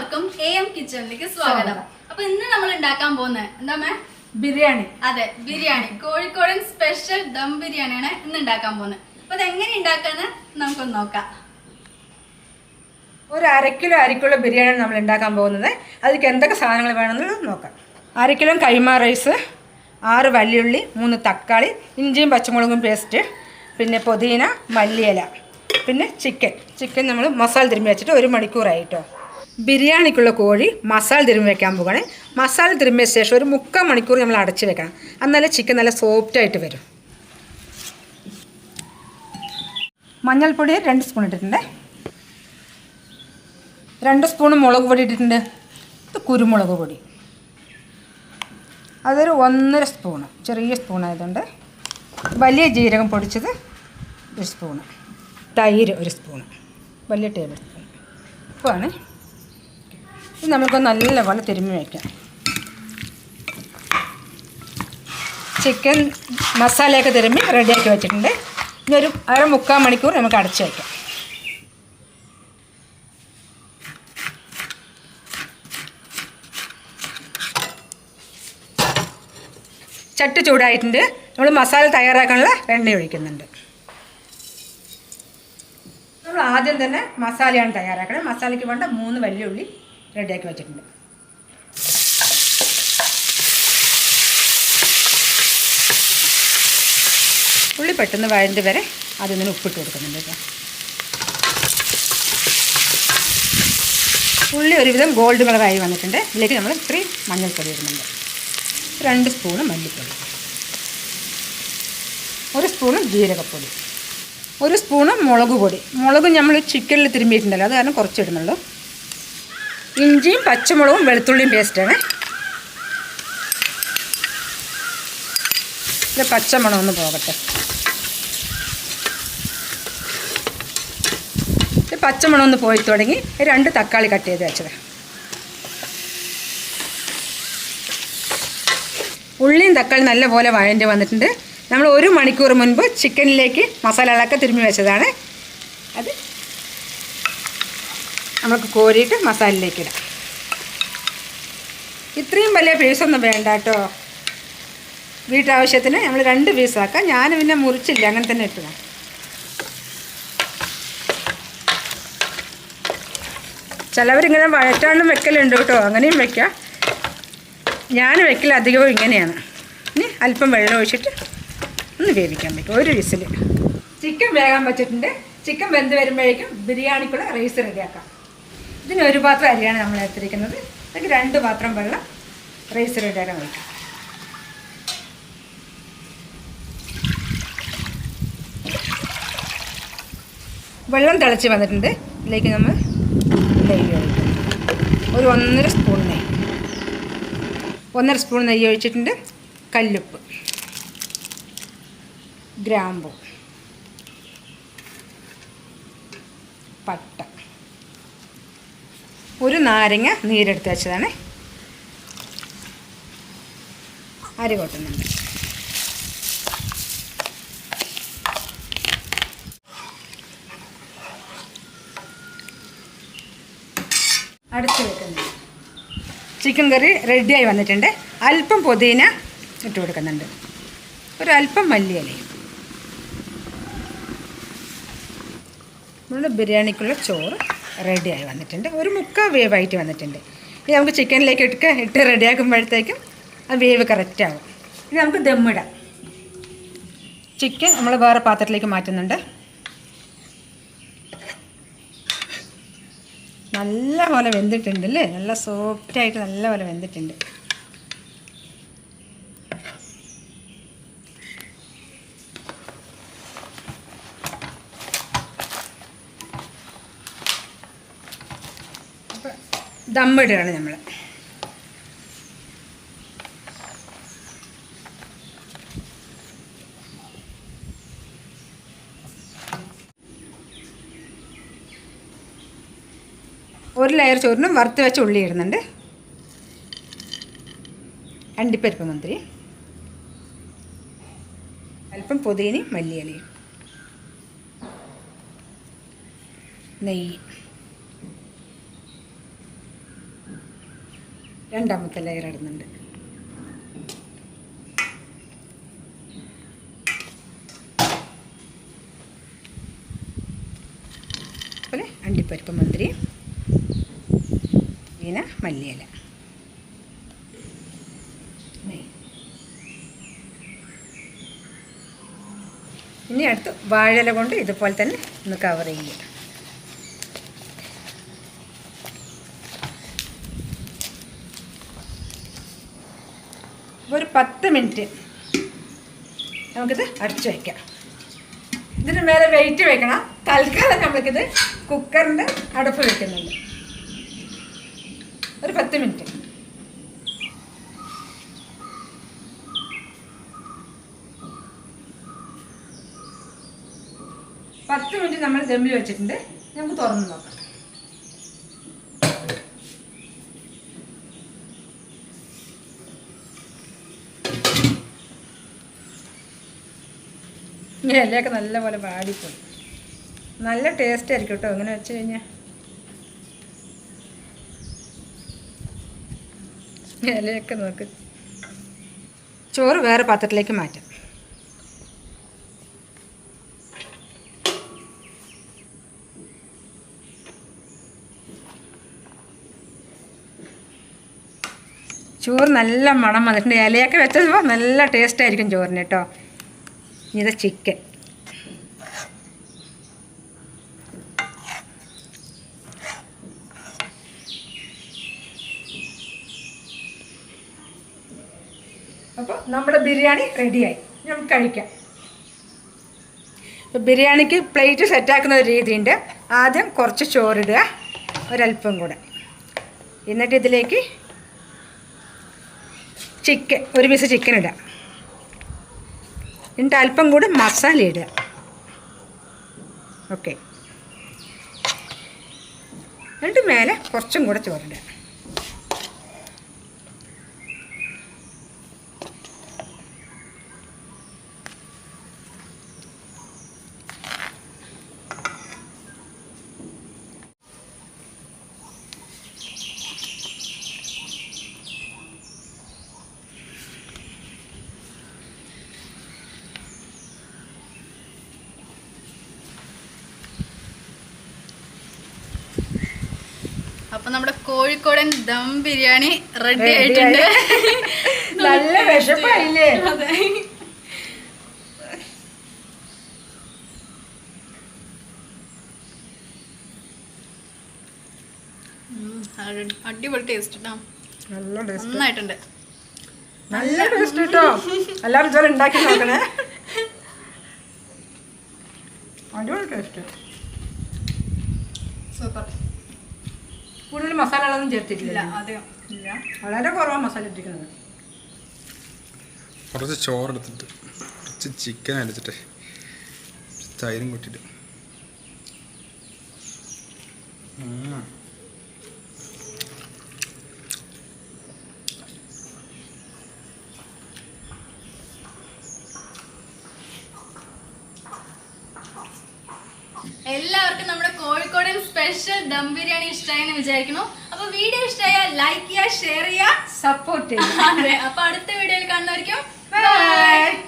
എല്ലാവർക്കും A M കിച്ചണിലേക്ക് സ്വാഗതം. അപ്പൊ ഇന്ന് നമ്മൾ ഉണ്ടാക്കാൻ പോകുന്നത് എന്താ മേ ബിരിയാണി. അതെ ബിരിയാണി. കോഴിക്കോടൻ സ്പെഷ്യൽ ദം ബിരിയാണിയാണ് ഇന്ന് ഉണ്ടാക്കാൻ പോകുന്നത്. അപ്പൊ അത് എങ്ങനെ ഉണ്ടാക്കാന്ന് നമുക്കൊന്ന് നോക്കാം. ഒരു അര കിലോ അരിക്കുള്ള ബിരിയാണിയാണ് നമ്മൾ ഉണ്ടാക്കാൻ പോകുന്നത്. അതിലേക്ക് എന്തൊക്കെ സാധനങ്ങൾ വേണമെന്ന് നോക്കാം. അര കിലോ കൈമ റൈസ് ആറ് വല്യുള്ളി മൂന്ന് തക്കാളി ഇഞ്ചിയും പച്ചമുളകും പേസ്റ്റ് പിന്നെ പുതിന മല്ലിയില പിന്നെ ചിക്കൻ ചിക്കൻ നമ്മൾ മസാല തിരുമ്പി വെച്ചിട്ട് ഒരു മണിക്കൂറായിട്ടോ ബിരിയാണിക്കുള്ള കോഴി മസാല തിരുമ്പി വെക്കാൻ പോകണേ മസാല തിരുമ്പിയ ശേഷം ഒരു മുക്കാൽ മണിക്കൂർ നമ്മൾ അടച്ച് വെക്കണം. എന്നാലേ ചിക്കൻ നല്ല സോഫ്റ്റായിട്ട് വരും. മഞ്ഞൾപ്പൊടി രണ്ട് സ്പൂൺ ഇട്ടിട്ടുണ്ട്. രണ്ട് സ്പൂൺ മുളക് പൊടി ഇട്ടിട്ടുണ്ട്. കുരുമുളക് പൊടി. അതൊരു ഒന്നര സ്പൂണ് ചെറിയ സ്പൂൺ ആയതുകൊണ്ട് വലിയ ജീരകം പൊടിച്ചത് ഒരു സ്പൂണ് തൈര് ഒരു സ്പൂണ് വലിയ ടേബിൾ സ്പൂൺ. ഉപ്പാണ് ഇത് നമുക്ക് നല്ലപോലെ തിരുമ്മി വയ്ക്കാം ചിക്കൻ മസാലയൊക്കെ തിരുമ്മി റെഡിയാക്കി വെച്ചിട്ടുണ്ട്. ഇനി ഒരു അര മുക്കാൽ മണിക്കൂർ നമുക്ക് അടച്ച് വയ്ക്കാം ചട്ടി ചൂടായിട്ടുണ്ട്. നമ്മൾ മസാല തയ്യാറാക്കാനുള്ള എണ്ണ ഒഴിക്കുന്നുണ്ട്. നമ്മൾ ആദ്യം തന്നെ മസാലയാണ് തയ്യാറാക്കുന്നത് മസാലയ്ക്ക് വേണ്ട മൂന്ന് വലിയ ഉള്ളി റെഡിയാക്കി വെച്ചിട്ടുണ്ട്. ഉള്ളി പെട്ടെന്ന് വഴണ്ട് വരെ തന്നെ ഉപ്പിട്ട് കൊടുക്കുന്നുണ്ട് കേട്ടോ. ഉള്ളി ഒരുവിധം ഗോൾഡ് കളറായി വന്നിട്ടുണ്ട്. ഇതിലേക്ക് നമ്മൾ ഇത്രയും മഞ്ഞൾപ്പൊടി ഇടുന്നുണ്ട്. രണ്ട് സ്പൂണ് മല്ലിപ്പൊടി. ഒരു സ്പൂണ് ജീരകപ്പൊടി. ഒരു സ്പൂണ് മുളക് പൊടി. മുളക് നമ്മൾ ചിക്കനിൽ തിരുമ്പിയിട്ടുണ്ടല്ലോ അത് കാരണം കുറച്ച് ഇടുന്നുള്ളൂ ഇഞ്ചിയും പച്ചമുളകും വെളുത്തുള്ളിയും പേസ്റ്റാണ്. ഇത് പച്ചമണം ഒന്ന് പോകട്ടെ. ഇത് പച്ചമണം ഒന്ന് പോയി തുടങ്ങി രണ്ട് തക്കാളി കട്ട് ചെയ്ത് വെച്ചത്. ഉള്ളിയും തക്കാളി നല്ലപോലെ വഴണ്ടി വന്നിട്ടുണ്ട്. നമ്മൾ ഒരു മണിക്കൂർ മുൻപ് ചിക്കനിലേക്ക് മസാലകളൊക്കെ തിരുമ്മി വെച്ചതാണ്. അത് നമുക്ക് കോരിയിട്ട് മസാലയിലേക്ക് ഇടാം. ഇത്രയും വലിയ പീസൊന്നും വേണ്ട കേട്ടോ. വീട്ടാവശ്യത്തിന് നമ്മൾ രണ്ട് പീസാക്കാം ഞാൻ പിന്നെ മുറിച്ചില്ല. അങ്ങനെ തന്നെ ഇട്ടതാണ് ചിലവരിങ്ങനെ വഴറ്റാണ്ടും വെക്കലുണ്ട് കേട്ടോ. അങ്ങനെയും വെക്കാം. ഞാൻ വെക്കൽ അധികവും ഇങ്ങനെയാണ്. ഇനി അല്പം വെള്ളം ഒഴിച്ചിട്ട് ഒന്ന് വേവിക്കാൻ പറ്റും ഒരു വിസിൽ ചിക്കൻ വേകാൻ പറ്റിയിട്ടുണ്ട് ചിക്കൻ വെന്ത് വരുമ്പോഴേക്കും ബിരിയാണിക്കുള്ള റൈസ് റെഡിയാക്കാം ഇതിന് ഒരു പാത്രം അരിയാണ് നമ്മൾ എടുത്തിരിക്കുന്നത്. അതൊക്കെ രണ്ട് പാത്രം വെള്ളം റൈസ് റെഡിയാക്കാൻ വയ്ക്കാം വെള്ളം തിളച്ച് വന്നിട്ടുണ്ട്. ഇതിലേക്ക് നമ്മൾ നെയ്യ് ഒഴിക്കും. ഒരു ഒന്നര സ്പൂൺ നെയ്യ്. ഒന്നര സ്പൂൺ നെയ്യ് ഒഴിച്ചിട്ടുണ്ട്. കല്ലുപ്പ്. ഗ്രാമ്പു. ഒരു നാരങ്ങ നീരെടുത്ത് വെച്ചതാണ്. അരി കൊട്ടുന്നുണ്ട്. അടച്ച് വെക്കുന്നുണ്ട് ചിക്കൻ കറി റെഡിയായി വന്നിട്ടുണ്ട്. അല്പം പുതിന ഇട്ട് കൊടുക്കുന്നുണ്ട്. ഒരു അല്പം മല്ലിയിലയും നമ്മുടെ ബിരിയാണിക്കുള്ള ചോറ് റെഡിയായി വന്നിട്ടുണ്ട്. ഒരു മുക്കാൽ വേവ് ആയിട്ട് വന്നിട്ടുണ്ട്. ഇനി നമുക്ക് ചിക്കനിലേക്ക് ഇട്ട് ഇട്ട് റെഡിയാക്കുമ്പോഴത്തേക്കും ആ വേവ് കറക്റ്റ് ആവും. ഇനി നമുക്ക് ദമ്മിടാം ചിക്കൻ നമ്മൾ വേറെ പാത്രത്തിലേക്ക് മാറ്റുന്നുണ്ട്. നല്ല പോലെ വെന്തിട്ടുണ്ട് അല്ലേ? നല്ല സോഫ്റ്റായിട്ട് നല്ല പോലെ വെന്തിട്ടുണ്ട്. ദമ്മിടുകയാണ് നമ്മൾ ഒരു ലെയർ ചോറിനും വറുത്ത് വെച്ച ഉള്ളി ഇടുന്നുണ്ട്. അണ്ടിപ്പരിപ്പ് മന്ത്രി. അല്പം പുതിനി മല്ലിയിലയും. നെയ്യ്. രണ്ടാമത്തെ ലെയർ ഇടുന്നുണ്ട്. അതുപോലെ അണ്ടിപ്പരിപ്പ് മുന്തിരി പിന്നെ മല്ലിയില. ഇനി അടുത്ത് വാഴയില കൊണ്ട് ഇതുപോലെ തന്നെ ഒന്ന് കവർ ചെയ്യുക. ഒരു പത്ത് മിനിറ്റ്. നമുക്കിത് അടച്ചു വയ്ക്കാം ഇതിന് മേലെ വെയിറ്റ് വെക്കണം. തൽക്കാലം നമ്മൾക്കിത് കുക്കറിന്റെ അടുപ്പ് വെക്കുന്നുണ്ട്. ഒരു പത്ത് മിനിറ്റ്. പത്ത് മിനിറ്റ് നമ്മൾ ദമ്മിൽ വെച്ചിട്ടുണ്ട്. നമുക്ക് തുറന്ന് നോക്കാം. ഈ ഇലയൊക്കെ നല്ലപോലെ വാടിപ്പോയി. നല്ല ടേസ്റ്റ് ആയിരിക്കും കേട്ടോ ഇങ്ങനെ വെച്ച് കഴിഞ്ഞാൽ ഇലയൊക്കെ നോക്ക്. ചോറ് വേറെ പാത്രത്തിലേക്ക് മാറ്റാം. ചോറ് നല്ല മണം വന്നിട്ടുണ്ട്. ഇലയൊക്കെ വെച്ചപ്പോൾ നല്ല ടേസ്റ്റ് ആയിരിക്കും ചോറിന് കേട്ടോ. ഇനി ഇത് ചിക്കൻ അപ്പോൾ നമ്മുടെ ബിരിയാണി റെഡിയായി. നമുക്ക് കഴിക്കാം. ബിരിയാണിക്ക് പ്ലേറ്റ് സെറ്റാക്കുന്ന ഒരു രീതിയുണ്ട്. ആദ്യം കുറച്ച് ചോറിടുക. ഒരല്പം കൂടെ. എന്നിട്ട് ഇതിലേക്ക് ചിക്കൻ ഒരു പീസ് ചിക്കൻ ഇടുക. എന്നിട്ട് അല്പം കൂടെ മസാല ഇടുക. ഓക്കെ എന്നിട്ട് മേലെ കുറച്ചും കൂടെ ചോറിടുക അപ്പൊ നമ്മുടെ കോഴിക്കോടൻ ദം ബിരിയാണി റെഡി ആയിട്ടുണ്ട്. നല്ല വിഷപ്പായില്ലേ അടിപൊളി ടേസ്റ്റ് നന്നായിട്ടുണ്ട്. നല്ല ടേസ്റ്റ് കേട്ടോ എല്ലാവരും ഇതുപോലെ ഉണ്ടാക്കി നോക്കണേ. അടിപൊളി ടേസ്റ്റ് സൂപ്പർ കൂടുതൽ മസാലകളൊന്നും ചേർത്തിട്ടില്ല. ഇല്ല വളരെ കുറവാണ് മസാല ഇട്ടിരിക്കുന്നത്. കുറച്ച് ചോറെടുത്തിട്ട് കുറച്ച് ചിക്കൻ അടിച്ചിട്ട് തൈരും കൂട്ടിയിട്ട്. ഉം. എല്ലാവർക്കും നമ്മുടെ കോഴിക്കോടൻ സ്പെഷ്യൽ ദം ബിരിയാണി ഇഷ്ടമായി എന്ന് വിചാരിക്കുന്നു. അപ്പൊ വീഡിയോ ഇഷ്ടമായ ലൈക്ക് ചെയ്യുക ഷെയർ ചെയ്യുക സപ്പോർട്ട് ചെയ്യുക. അതെ അപ്പൊ അടുത്ത വീഡിയോയിൽ കാണുന്നവർക്കും ബൈ